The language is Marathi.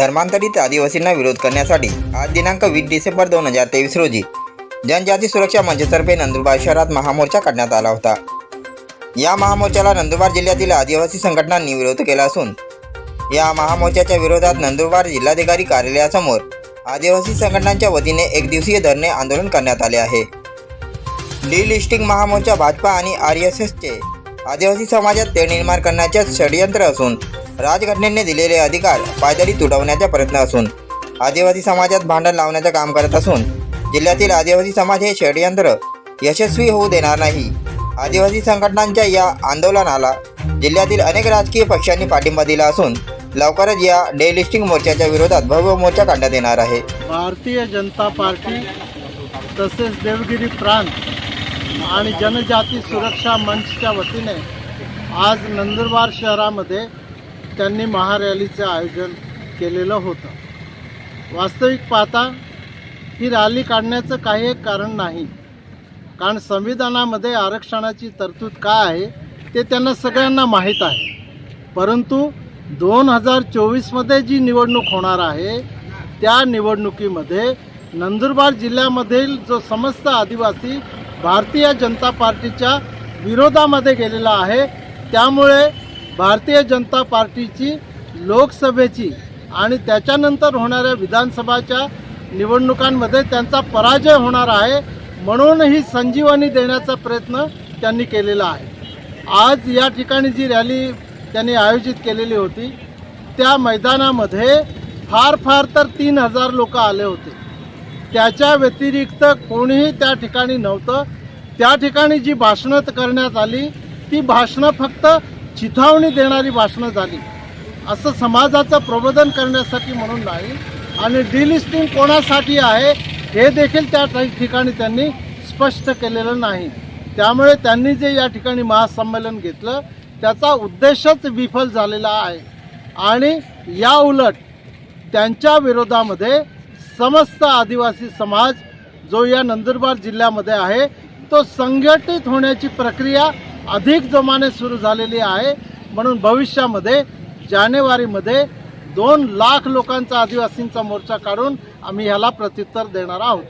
धर्मांतरित आदिवासींना विरोध करण्यासाठी आज दिनांक वीस डिसेंबर दोन हजार तेवीस रोजी जनजाती सुरक्षा मंचतर्फे नंदुरबार शहरात महामोर्चा काढण्यात आला होता. या महामोर्चाला नंदुरबार जिल्ह्यातील आदिवासी संघटनांनी विरोध केला असून या महामोर्चाच्या विरोधात नंदुरबार जिल्हाधिकारी कार्यालयासमोर आदिवासी संघटनांच्या वतीने एक दिवसीय धरणे आंदोलन करण्यात आले आहे. डिलिस्टिंग महामोर्चा भाजपा आणि आर एस एसचे आदिवासी समाजात ते निर्माण करण्याचे षडयंत्र असून राजघटनेने दिलेले अधिकार पायदळी तुडवण्याचा प्रयत्न असून आदिवासी समाजात भांडण लावण्याचं काम करत असून जिल्ह्यातील आदिवासी समाज हे षडयंत्र यशस्वी होऊ देणार नाही. आदिवासी संघटनांच्या या आंदोलनाला जिल्ह्यातील अनेक राजकीय पक्षांनी पाठिंबा दिला असून लवकरच या डेलिस्टिंग मोर्चाच्या विरोधात भव्य मोर्चा काढण्यात येणार आहे. भारतीय जनता पार्टी तसेच देवगिरी प्रांत आणि जनजाती सुरक्षा मंचच्या वतीने आज नंदुरबार शहरामध्ये त्यांनी महारॅलीचं आयोजन केलेलं होतं. वास्तविक पाहता ही रॅली काढण्याचं काही एक कारण नाही. कारण संविधानामध्ये आरक्षणाची तरतूद काय आहे ते त्यांना सगळ्यांना माहीत आहे. परंतु दोन हजार चोवीसमध्ये जी निवडणूक होणार आहे त्या निवडणुकीमध्ये नंदुरबार जिल्ह्यामधील जो समस्त आदिवासी भारतीय जनता पार्टीच्या विरोधामध्ये गेलेला आहे त्यामुळे भारतीय जनता पार्टीची लोकसभेची आणि त्याच्यानंतर होणाऱ्या विधानसभाच्या निवडणुकांमध्ये त्यांचा पराजय होणार आहे म्हणून ही संजीवनी देण्याचा प्रयत्न त्यांनी केलेला आहे. आज या ठिकाणी जी रॅली त्यांनी आयोजित केलेली होती त्या मैदानामध्ये फार फार तर तीन हजार लोक आले होते. त्याच्या व्यतिरिक्त कोणीही त्या ठिकाणी नव्हतं. त्या ठिकाणी जी भाषणं करण्यात आली ती भाषणं फक्त चिथावणी देणारी भाषणं झाली. असं समाजाचं प्रबोधन करण्यासाठी म्हणून नाही आणि डिलिस्टिंग कोणासाठी आहे हे देखील त्या ठिकाणी त्यांनी स्पष्ट केलेलं नाही. त्यामुळे त्यांनी जे या ठिकाणी महासंमेलन घेतलं त्याचा उद्देशच विफल झालेला आहे. आणि या उलट त्यांच्या विरोधामध्ये समस्त आदिवासी समाज जो या नंदुरबार जिल्ह्यामध्ये आहे तो संघटित होण्याची प्रक्रिया अधिक जोमाने सुरू झालेली आहे. म्हणून भविष्यामध्ये जानेवारीमध्ये दोन लाख लोकांचा आदिवासींचा मोर्चा काढून आम्ही ह्याला प्रत्युत्तर देणार आहोत.